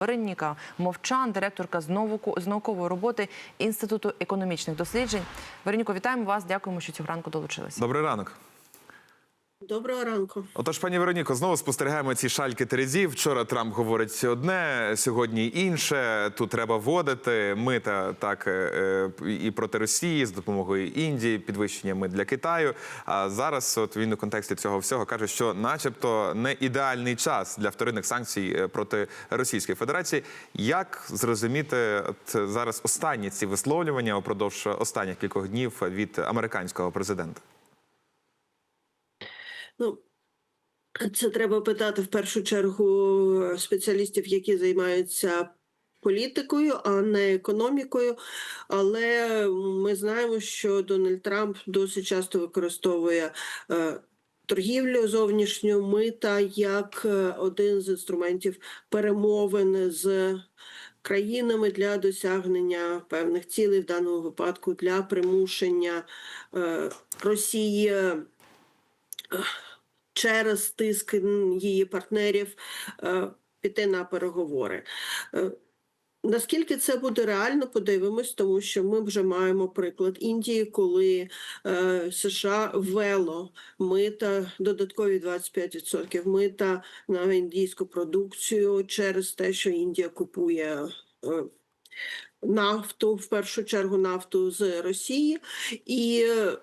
Вероніка Мовчан, директорка з наукової роботи Інституту економічних досліджень. Вероніко, вітаємо вас. Дякуємо, що цього ранку долучилися. Добрий ранок. Доброго ранку. Отож, пані Вероніко, знову спостерігаємо ці шальки терезів. Вчора Трамп говорить одне, сьогодні інше. Тут треба вводити мита так е, е, і проти Росії з допомогою Індії, підвищення мит для Китаю. А зараз, от він у контексті цього всього каже, що, начебто, не ідеальний час для вторинних санкцій е, проти Російської Федерації. Як зрозуміти от зараз останні ці висловлювання упродовж останніх кількох днів від американського президента? Ну це треба питати в першу чергу спеціалістів, які займаються політикою, а не економікою. Але ми знаємо, що Дональд Трамп досить часто використовує. е, Торгівлю зовнішню мита як е, один з інструментів перемовин з країнами для досягнення певних цілей, в даному випадку для примушення е, Росії через тиск її партнерів е, піти на переговори. Е, Наскільки це буде реально, подивимось, тому що ми вже маємо приклад Індії, коли е, США ввело мита додаткові 25% мита на індійську продукцію через те, що Індія купує. Е, Нафту в першу чергу нафту з Росії, і е,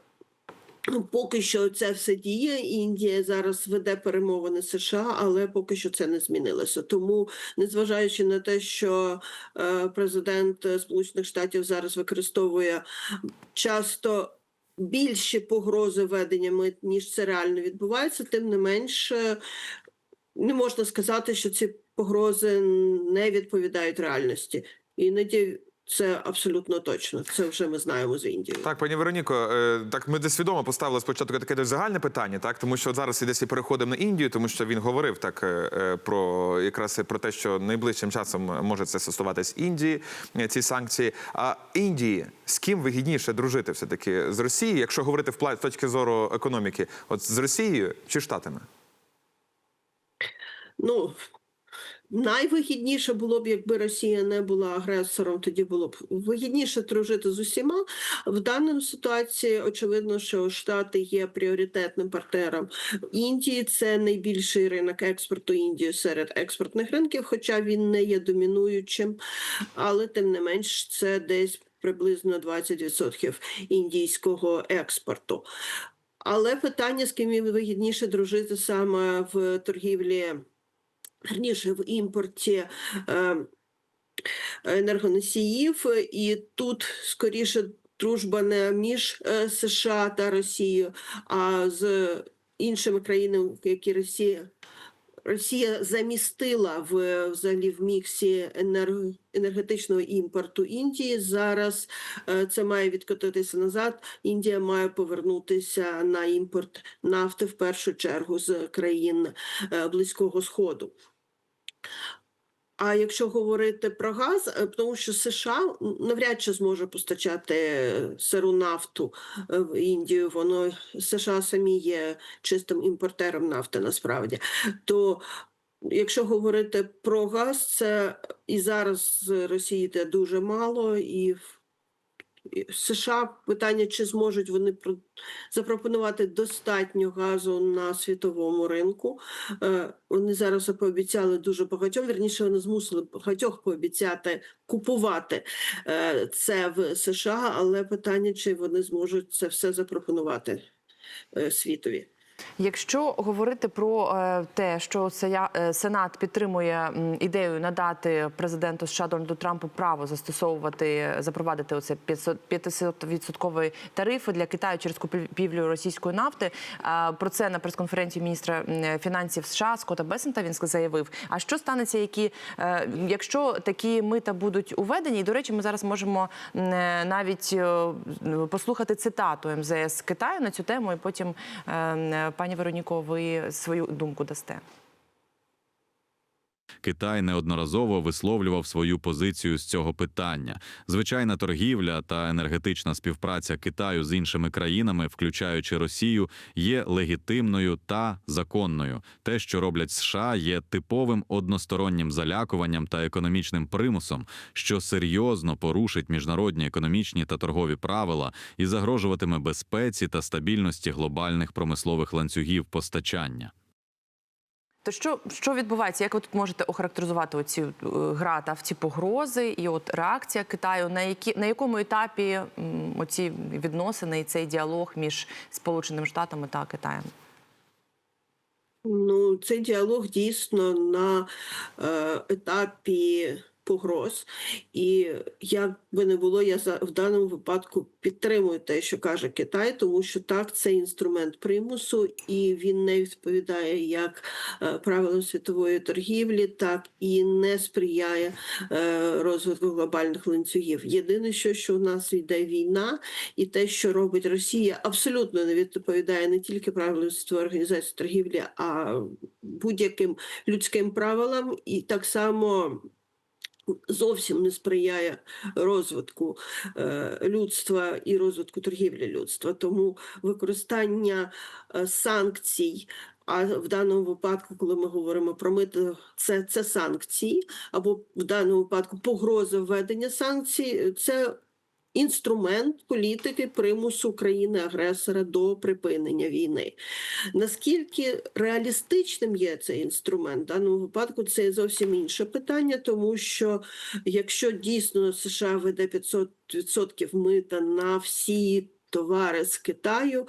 Поки що це все діє. Індія зараз веде перемовини США, але поки що це не змінилося. Тому, незважаючи на те, що е, президент Сполучених Штатів зараз використовує часто більші погрози ведення мит, ніж це реально відбувається, тим не менше не можна сказати, що ці погрози не відповідають реальності. Іноді це абсолютно точно. Це вже ми знаємо з Індії. Так, пані Вероніко, е, так ми десь свідомо поставили спочатку таке загальне питання, так тому що от зараз і десь і переходимо на Індію, тому що він говорив так е, е, про якраз про те, що найближчим часом може це стосуватись Індії, ці санкції. А Індії з ким вигідніше дружити все таки з Росією, якщо говорити в з точки зору економіки, от з Росією чи Штатами? Ну найвигідніше було б, якби Росія не була агресором, тоді було б вигідніше дружити з усіма. В даній ситуації очевидно, що Штати є пріоритетним партнером Індії. Це найбільший ринок експорту Індії серед експортних ринків, хоча він не є домінуючим, але тим не менш це десь приблизно 20% індійського експорту. Але питання, з ким вигідніше дружити саме в торгівлі, верніше в імпорті е, енергоносіїв, і тут скоріше дружба не між е, США та Росією, а з іншими країнами, які Росія. Росія замістила в взагалі в міксі енерго, енергетичного імпорту Індії. Зараз е, це має відкотитися назад. Індія має повернутися на імпорт нафти в першу чергу з країн Близького Сходу. А якщо говорити про газ, е, тому що США навряд чи зможе постачати сиру нафту е, в Індію, воно США самі є чистим імпортером нафти насправді. То якщо говорити про газ, це і зараз з Росії йде дуже мало, і в США питання, чи зможуть вони про- запропонувати достатньо газу на світовому ринку. Е, Вони зараз пообіцяли дуже багатьом. Вірніше вони змусили багатьох пообіцяти купувати е, це в США, але питання, чи вони зможуть це все запропонувати е, світові. Якщо говорити про е, те, що Сенат підтримує ідею надати президенту США Дональду Трампу право застосовувати запровадити оце 500 відсотковий тариф для Китаю через купівлю російської нафти. е, Про це на прес-конференції міністра фінансів США Скотта Бесента він заявив. А що станеться, які е, якщо такі мита будуть уведені? І до речі, ми зараз можемо е, навіть е, послухати цитату МЗС Китаю на цю тему, і потім. Пані Вероніко, ви свою думку дасте. Китай неодноразово висловлював свою позицію з цього питання. Звичайна торгівля та енергетична співпраця Китаю з іншими країнами, включаючи Росію, є легітимною та законною. Те, що роблять США, є типовим одностороннім залякуванням та економічним примусом, що серйозно порушить міжнародні економічні та торгові правила і загрожуватиме безпеці та стабільності глобальних промислових ланцюгів постачання. То що, що відбувається? Як ви тут можете охарактеризувати оці е, гра та в ці погрози і от реакція Китаю? На які на якому етапі оці відносини і цей діалог між Сполученими Штатами та Китаєм? Ну, цей діалог дійсно на е, етапі погроз. І як би не було, я в даному випадку підтримую те, що каже Китай, тому що так, це інструмент примусу, і він не відповідає як е, правилам світової торгівлі, так і не сприяє е, розвитку глобальних ланцюгів. Єдине, що, що у нас йде війна, і те, що робить Росія, абсолютно не відповідає не тільки правилам світової організації торгівлі, а будь-яким людським правилам, і так само. Зовсім не сприяє розвитку е, людства і розвитку торгівлі людства. Тому використання е, санкцій, а в даному випадку, коли ми говоримо про мито, це, це санкції, або в даному випадку погроза введення санкцій, це інструмент політики примусу країни-агресора до припинення війни. Наскільки реалістичним є цей інструмент? В даному випадку це зовсім інше питання, тому що якщо дійсно США веде 500% мита на всі товари з Китаю,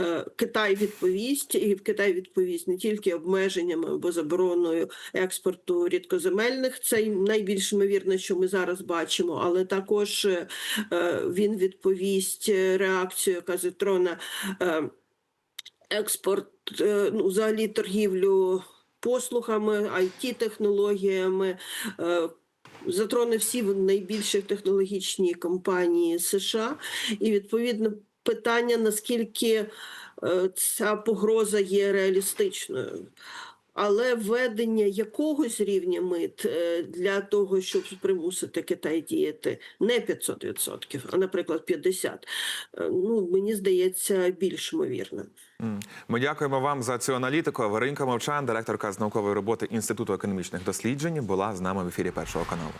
е, Китай відповість, і в Китай відповість не тільки обмеженнями або забороною експорту рідкоземельних, це найбільш ймовірне, що ми зараз бачимо, але також е, він відповість е, реакцію казитрона експорт, ну, взагалі торгівлю послугами, it технологіями затроне всі найбільші технологічні компанії США, і відповідно питання, наскільки е, ця погроза є реалістичною. Але введення якогось рівня мит е, для того, щоб примусити Китай діяти не 500%, а, наприклад, 50%, е, ну, мені здається, більш ймовірним. Ми дякуємо вам за цю аналітику. Варенька Мовчан, директорка з наукової роботи Інституту економічних досліджень, була з нами в ефірі першого каналу.